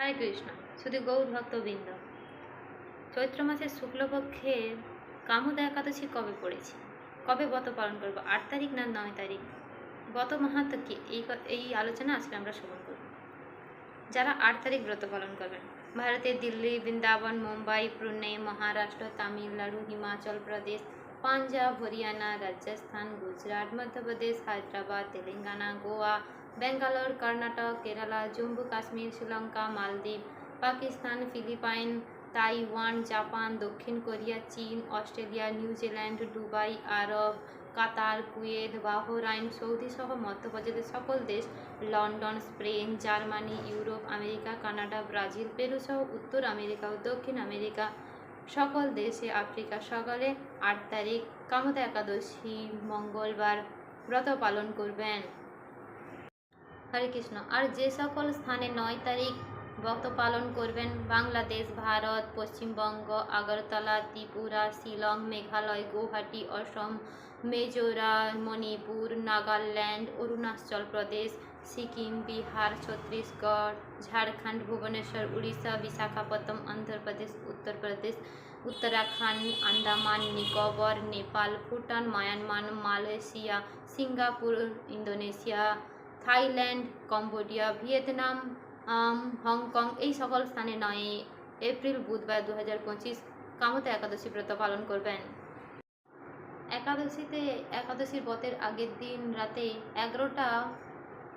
হরে কৃষ্ণ। শুধু গৌর ভক্তবৃন্দ, চৈত্র মাসের শুক্লপক্ষের কামদা একাদশী কবে পড়েছে? কবে ব্রত পালন করব? আট তারিখ না নয় তারিখ? ব্রত মাহাত্ম কি? এই এই আলোচনা আজকে আমরা শ্রবণ করব। যারা আট তারিখ ব্রত পালন করবেন, ভারতের Delhi, Vrindavan, Mumbai Pune Maharashtra, Tamil Nadu, Himachal Pradesh, Punjab, Haryana, Rajasthan, Gujarat, Madhya Pradesh, Hyderabad, Telangana, Goa Bangalore, Karnataka, Kerala, Jammu, Kashmir, Sri Lanka, Maldives, Pakistan, Philippines, Taiwan, Japan, দক্ষিণ কোরিয়া, চীন, Australia, New Zealand, Dubai, Arab, Qatar, Kuwait, Bahrain Saudi সহ মধ্যপ্রদেশের সকল দেশ, London, Spain, Germany, Europe, America, Canada, Brazil, Peru সহ উত্তর America ও দক্ষিণ America সকল দেশে আফ্রিকা সকালে আট তারিখ কামতা একাদশী, মঙ্গলবার ব্রত পালন করবেন। হরে কৃষ্ণ। আর যে সকল স্থানে নয় তারিখ ব্রত পালন করবেন, Bangladesh, Bharat, Paschimbanga, Agartala, Tripura, Shillong, Meghalaya, Guwahati, Assam, Mizoram, Manipur, Nagaland, Arunachal Pradesh, Sikkim, Bihar, Chhattisgarh, Jharkhand, Bhubaneswar, Orissa Visakhapatnam Andhra Pradesh, Uttar Pradesh, Uttarakhand, Andaman, Nicobar, Nepal, Bhutan, Myanmar, Malaysia, Singapore, Indonesia Thailand, Cambodia, Vietnam Hong Kong এই সকল স্থানে নয়। April, বুধবার দু হাজার পঁচিশ কামতা একাদশী ব্রত পালন করবেন। একাদশীতে, একাদশীর ব্রতের আগের দিন রাতে এগারোটা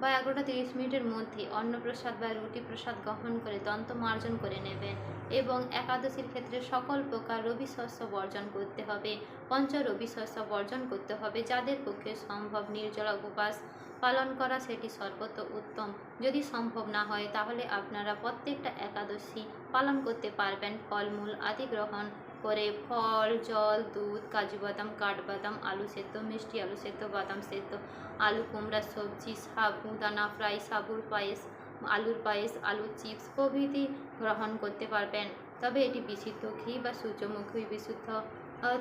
বা এগারোটা তিরিশ মিনিটের মধ্যে অন্নপ্রসাদ বা রুটি প্রসাদ গ্রহণ করে দন্ত মার্জন করে নেবেন এবং একাদশীর ক্ষেত্রে সকল প্রকার রবি শস্য বর্জন করতে হবে। পঞ্চ রবি শস্য বর্জন করতে হবে যাদের পক্ষে সম্ভব নির্জলা উপবাস পালন করা সেটি সর্বত উত্তম। যদি সম্ভব না হয়, তাহলে আপনারা প্রত্যেকটা একাদশী পালন করতে পারবেন। ফলমূল আদি গ্রহণ করে ফল, জল, দুধ, কাজু বাদাম কাঠবাদাম আলু সেদ্ধ, মিষ্টি আলু সেদ্ধ, বাদাম সেদ্ধ, আলু, কুমড়া, সবজি সাবুদানা ফ্রাই, সাবুর পায়েস, আলুর পায়েস, আলুর চিপস প্রভৃতি গ্রহণ করতে পারবেন। তবে এটি বিশুদ্ধ ঘি বা সূর্যমুখী বিশুদ্ধ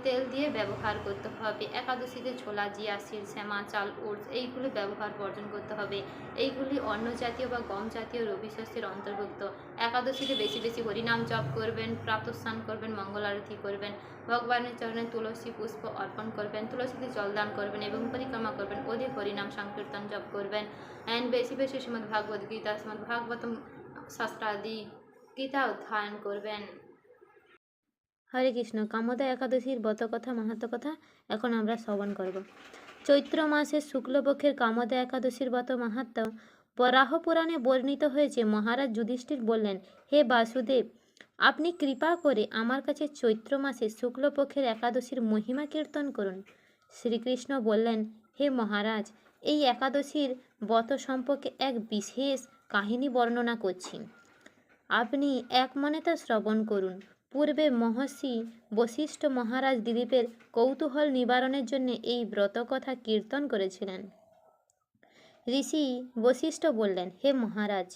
তেল দিয়ে ব্যবহার করতে হবে। একাদশীতে ছোলা জিয়া সির শ্যামা, চাল, ওটস, এইগুলি ব্যবহার বর্জন করতে হবে। এইগুলি অন্ন জাতীয় বা গম জাতীয় রবি শস্যের অন্তর্ভুক্ত। একাদশীতে বেশি বেশি হরিনাম জপ করবেন, প্রাতঃস্নান করবেন, মঙ্গল আরতি করবেন, ভগবানের চরণে তুলসী পুষ্প অর্পণ করবেন, তুলসীতে জলদান করবেন এবং পরিক্রমা করবেন, অধিক হরিনাম সংকীর্তন জপ করবেন। অ্যান্ড বেশি বেশি শ্রীমদ্ ভাগবত গীতা, শ্রীমদ্ ভাগবতম শাস্ত্রাদি গীতা অধ্যয়ন করবেন। হরে কৃষ্ণ। কামদা একাদশীর ব্রত কথা, মাহাত্ম কথা এখন আমরা শ্রবণ করব। চৈত্র মাসের শুক্লপক্ষের কামদা একাদশীর ব্রত, মাহাত্ম বরাহ পুরাণে বর্ণিত হয়েছে। মহারাজ যুধিষ্ঠির বললেন, হে বাসুদেব, আপনি কৃপা করে আমার কাছে চৈত্র মাসে শুক্লপক্ষের একাদশীর মহিমা কীর্তন করুন। শ্রীকৃষ্ণ বললেন, হে মহারাজ, এই একাদশীর ব্রত সম্পর্কে এক বিশেষ কাহিনী বর্ণনা করছি। আপনি এক মনে তা শ্রবণ করুন। পূর্বে মহর্ষি বশিষ্ঠ মহারাজ দিলীপের কৌতূহল নিবারণের জন্য এই ব্রত কথা কীর্তন করেছিলেন। ঋষি বশিষ্ঠ বললেন, হে মহারাজ,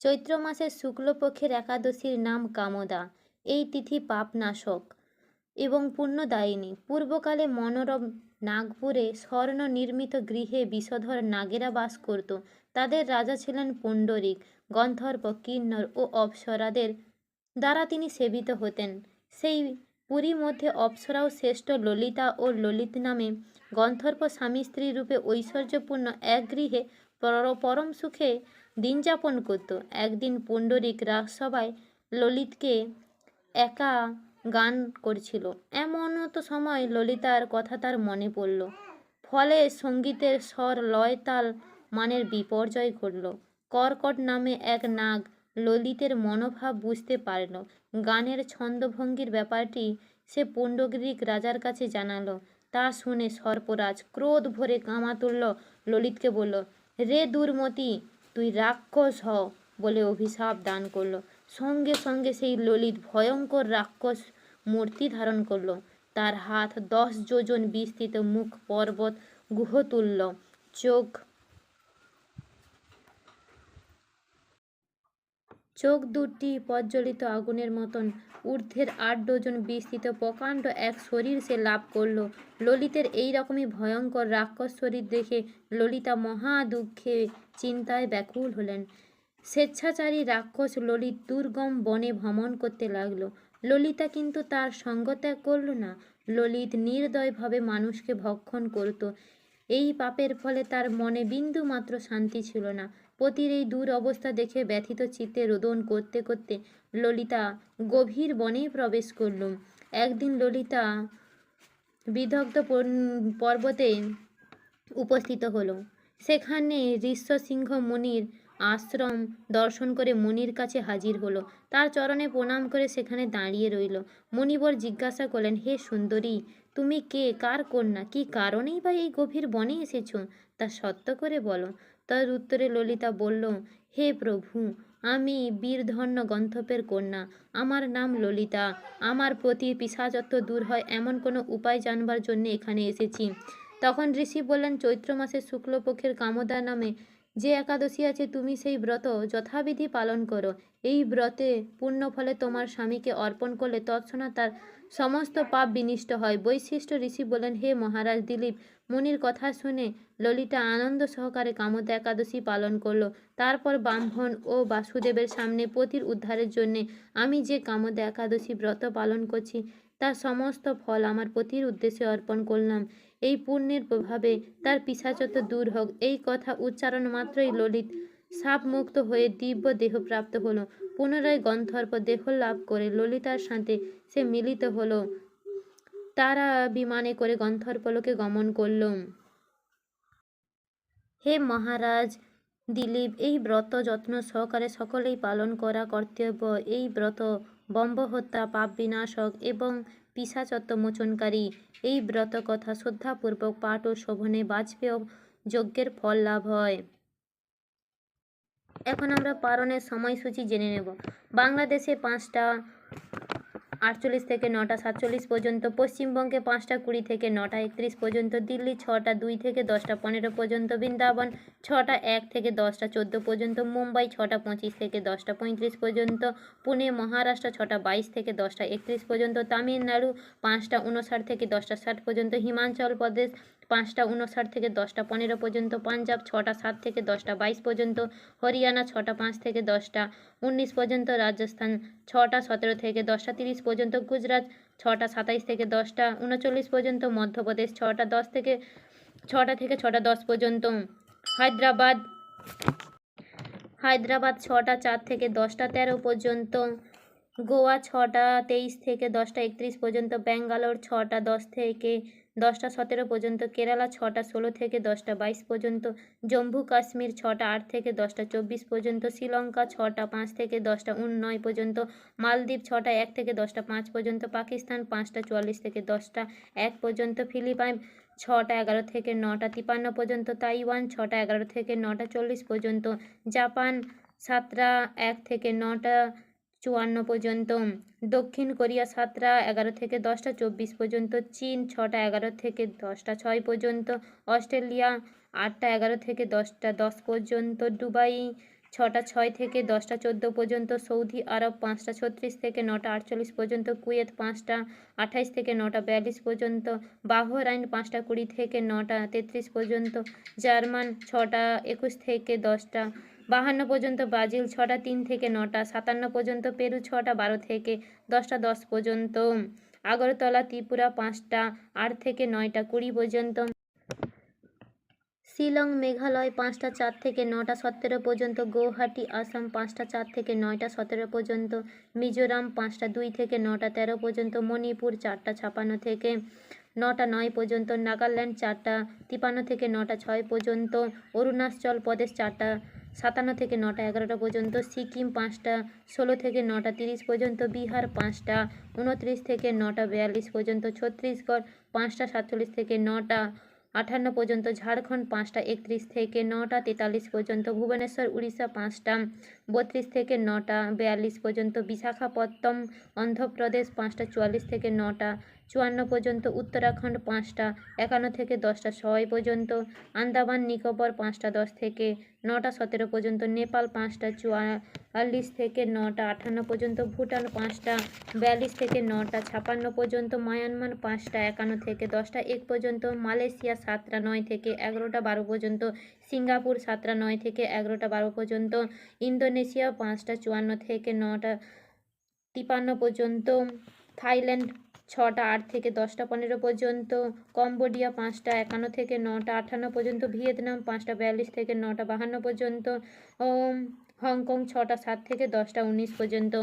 চৈত্র মাসের শুক্লপক্ষের একাদশীর নাম কামদা। এই তিথি পাপনাশক এবং পুণ্যদায়িনী। পূর্বকালে মনোরম নাগপুরে স্বর্ণ নির্মিত গৃহে বিষধর নাগেরা বাস করত। তাদের রাজা ছিলেন পুণ্ডরিক, গন্ধর্ব, কিন্নর ও অপ্সরাদের দ্বারা তিনি সেবিত হতেন। সেই পুরী মধ্যে অপ্সরাও শ্রেষ্ঠ ললিতা ও ললিত নামে গন্ধর্ব স্বামী স্ত্রী রূপে ঐশ্বর্যপূর্ণ এক গৃহে পর- পরম সুখে দিন যাপন করত। একদিন পুণ্ডরিক রাজসভায় ললিতকে একা গান করছিল। এমনত সময় ললিতার কথা তার মনে পড়ল। ফলে সঙ্গীতের স্বর লয় তাল মানের বিপর্যয় ঘটল। কর্কট নামে এক নাগ ললিতের মনোভাব বুঝতে পারল। গানের ছন্দভঙ্গির ব্যাপারটি সে পুণ্ডগিরিক রাজার কাছে জানালো। তা শুনে সর্পরাজ ক্রোধ ভরে কামা তুলল। ললিতকে বলল, রে দুর্মতি, তুই রাক্ষস হ বলে অভিশাপ দান করল। সঙ্গে সঙ্গে সেই ললিত ভয়ঙ্কর রাক্ষস মূর্তি ধারণ করল। তার হাত দশ যোজন বিস্তৃত মুখ পর্বত গুহ তুল্য চোখ চোখ দুটি প্রজ্বলিত আগুনের মতন। ঊর্ধ্বের আট ডজন বিস্তৃত প্রকাণ্ড এক শরীর সে লাভ করল। ললিতের এই রকমই ভয়ঙ্কর রাক্ষস শরীর দেখে ললিতা মহা দুঃখে চিন্তায় ব্যাকুল হলেন। স্বেচ্ছাচারী রাক্ষস ললিত দুর্গম বনে ভ্রমণ করতে লাগল। ললিতা কিন্তু তার সঙ্গ ত্যাগ করল না। ললিত নির্দয়ভাবে মানুষকে ভক্ষণ করত। এই পাপের ফলে তার মনে বিন্দু মাত্র শান্তি ছিল না। পতির এই দূর অবস্থা দেখে ব্যথিত চিত্তে রোদন করতে করতে ললিতা গভীর বনে প্রবেশ করল। একদিন ললিতা বিদগ্ধ পর্বতে উপস্থিত হলো। সেখানে ঋষ্যসিংহ মুনির আশ্রম দর্শন করে মুনির কাছে হাজির হলো। তার চরণে প্রণাম করে সেখানে দাঁড়িয়ে রইল। মুনিবর জিজ্ঞাসা করলেন, হে সুন্দরী, তুমি কে? কার কন্যা? কি কারণেই বা এই গভীর বনে এসেছ? তা সত্য করে বলো। তার উত্তরে ললিতা বলল, হে প্রভু, আমি বীরধন্য গন্থপের কন্যা। আমার নাম ললিতা। আমার প্রতি পিসাচত্ব দূর হয় এমন কোনো উপায় জানবার জন্য এখানে এসেছি। তখন ঋষি বললেন, চৈত্র মাসের শুক্লপক্ষের কামদা নামে যে একাদশী আছে, তুমি সেই ব্রত যথাবিধি পালন করো। এই ব্রতে পুণ্য ফলে তোমার স্বামীকে অর্পণ করলে তৎক্ষণাৎ তার সমস্ত পাপ বিনিষ্ট হয়। বৈশিষ্ট্য ঋষি বলেন, হে মহারাজ দিলীপ, মুনির কথা শুনে ললিতা আনন্দ সহকারে কামদা একাদশী পালন করল। তারপর ব্রাহ্মণ ও বাসুদেবের সামনে পতির উদ্ধারের জন্যে আমি যে কামদা একাদশী ব্রত পালন করছি, তার সমস্ত ফল আমার পতির উদ্দেশ্যে অর্পণ করলাম। এই পুণ্যের প্রভাবে তার পিসাচত্ব দূর হোক। এই কথা উচ্চারণ মাত্রই ললিত সাপমুক্ত হয়ে দিব্য দেহ প্রাপ্ত হলো। পুনরায় গন্ধর্ব দেহ লাভ করে ললিতার সাথে সে মিলিত হলো। তারা বিমানে করে গন্ধর্বলোকে গমন করল। হে মহারাজ, দিলীপ, এই ব্রত যত্ন সহকারে সকলেই পালন করা কর্তব্য। এই ব্রত বম্ব হত্যা পাপ বিনাশক এবং পিসাচত্ব মোচনকারী এই ব্রত কথা শ্রদ্ধাপূর্বক পাঠ ও শোভনে বাজপেয় যজ্ঞের ফল লাভ হয়। এখন আমরা পালনের সময়সূচি জেনে নেব। বাংলাদেশে পাঁচটা আটচল্লিশ থেকে নটা সাতচল্লিশ পর্যন্ত, পশ্চিমবঙ্গে পাঁচটা কুড়ি থেকে নটা একত্রিশ পর্যন্ত, দিল্লি ছটা দুই থেকে দশটা পনেরো পর্যন্ত, বৃন্দাবন ছটা এক থেকে দশটা চোদ্দ পর্যন্ত, মুম্বাই ছটা পঁচিশ থেকে দশটা পঁয়ত্রিশ পর্যন্ত, পুনে মহারাষ্ট্র ছটা বাইশ থেকে দশটা একত্রিশ পর্যন্ত, তামিলনাড়ু পাঁচটা উনষাট থেকে দশটা ষাট পর্যন্ত, হিমাচল প্রদেশ পাঁচটা উনষাট থেকে দশটা পনেরো পর্যন্ত, পাঞ্জাব ছটা সাত থেকে দশটা বাইশ পর্যন্ত, হরিয়ানা ছটা পাঁচ থেকে দশটা উনিশ পর্যন্ত, রাজস্থান ছটা সতেরো থেকে দশটা তিরিশ পর্যন্ত, গুজরাট ছটা সাতাইশ থেকে দশটা উনচল্লিশ পর্যন্ত, মধ্যপ্রদেশ ছটা দশ থেকে ছটা থেকে ছটা দশ পর্যন্ত, হায়দ্রাবাদ হায়দ্রাবাদ ছটা চার থেকে দশটা তেরো পর্যন্ত, গোয়া ছটা তেইশ থেকে দশটা একত্রিশ পর্যন্ত, ব্যাঙ্গালোর ছটা দশ থেকে দশটা সতেরো পর্যন্ত, কেরালা ছটা ষোলো থেকে দশটা বাইশ পর্যন্ত, জম্মু কাশ্মীর ছটা আট থেকে দশটা চব্বিশ পর্যন্ত, শ্রীলঙ্কা ছটা পাঁচ থেকে দশটা নয় পর্যন্ত, মালদ্বীপ ছটা এক থেকে দশটা পাঁচ পর্যন্ত, পাকিস্তান পাঁচটা চুয়াল্লিশ থেকে দশটা এক পর্যন্ত, ফিলিপাইন ছটা এগারো থেকে নটা তিপান্ন পর্যন্ত, তাইওয়ান ছটা এগারো থেকে নটা চল্লিশ পর্যন্ত, জাপান সাতটা এক থেকে নটা চুয়ান্ন পর্যন্ত। দক্ষিণ কোরিয়া সাতটা এগারো থেকে দশটা, চব্বিশ পর্যন্ত। চীন ছটা এগারো থেকে দশটা, ছয় পর্যন্ত। অস্ট্রেলিয়া আটটা এগারো থেকে দশটা, দশ পর্যন্ত। দুবাই ছটা, ছয় থেকে দশটা, চোদ্দ পর্যন্ত। সৌদি আরব পাঁচটা, ছত্রিশ থেকে নটা, আটচল্লিশ পর্যন্ত। কুয়েত পাঁচটা, আঠাইশ থেকে নটা, বিয়াল্লিশ পর্যন্ত। বাহরাইন পাঁচটা, কুড়ি থেকে নটা, তেত্রিশ পর্যন্ত। জার্মান ছটা, একুশ থেকে দশটা। বাহান্ন পর্যন্ত ব্রাজিল, ছটা তিন থেকে নটা, সাতান্ন পর্যন্ত পেরু, ছটা বারো থেকে দশটা দশ পর্যন্ত। আগরতলা, ত্রিপুরা, পাঁচটা আট থেকে নয়টা কুড়ি পর্যন্ত। শিলং, মেঘালয়, পাঁচটা চার থেকে নটা সতেরো পর্যন্ত। গৌহাটি, আসাম, পাঁচটা চার থেকে নয়টা সতেরো পর্যন্ত। মিজোরাম, পাঁচটা দুই থেকে নটা তেরো পর্যন্ত। মণিপুর, চারটা ছাপান্ন থেকে নটা নয় পর্যন্ত। নাগাল্যান্ড, চারটা তিপান্ন থেকে নটা ছয় পর্যন্ত। অরুণাচল প্রদেশ, চারটা সাতান্ন থেকে নটা এগারোটা পর্যন্ত, সিকিম পাঁচটা, ষোলো থেকে নটা তিরিশ পর্যন্ত, বিহার পাঁচটা, উনত্রিশ থেকে নটা বিয়াল্লিশ পর্যন্ত, ছত্তিশগড় পাঁচটা, সাতচল্লিশ থেকে নটা আটান্ন পর্যন্ত, ঝাড়খণ্ড পাঁচটা, একত্রিশ থেকে নটা, তেতাল্লিশ পর্যন্ত, ভুবনেশ্বর, উড়িষ্যা পাঁচটা, বত্রিশ থেকে নটা, বিয়াল্লিশ পর্যন্ত বিশাখাপত্তম অন্ধ্রপ্রদেশ পাঁচটা, চুয়াল্লিশ থেকে নটা চুয়ান্ন পর্যন্ত, উত্তরাখণ্ড পাঁচটা, একান্ন থেকে দশটা ছয় পর্যন্ত, আন্দামান, নিকোবর পাঁচটা দশ থেকে নটা সতেরো পর্যন্ত, নেপাল পাঁচটা, চুয়াল্লিশ থেকে নটা আটান্ন পর্যন্ত, ভুটান পাঁচটা, বিয়াল্লিশ থেকে নটা ছাপান্ন পর্যন্ত, মায়ানমার পাঁচটা, একান্ন থেকে দশটা এক পর্যন্ত, মালয়েশিয়া সাতটা নয় থেকে এগারোটা বারো পর্যন্ত, সিঙ্গাপুর সাতটা নয় থেকে এগারোটা বারো পর্যন্ত, ইন্দোনেশিয়া পাঁচটা, চুয়ান্ন থেকে নটা তিপান্ন পর্যন্ত, থাইল্যান্ড ছটা আট থেকে দশটা পনেরো পর্যন্ত, কম্বোডিয়া পাঁচটা একান্ন থেকে নটা আঠান্ন পর্যন্ত, ভিয়েতনাম পাঁচটা বিয়াল্লিশ থেকে নটা বাহান্ন পর্যন্ত হংকং ছটা সাত থেকে দশটা উনিশ পর্যন্ত।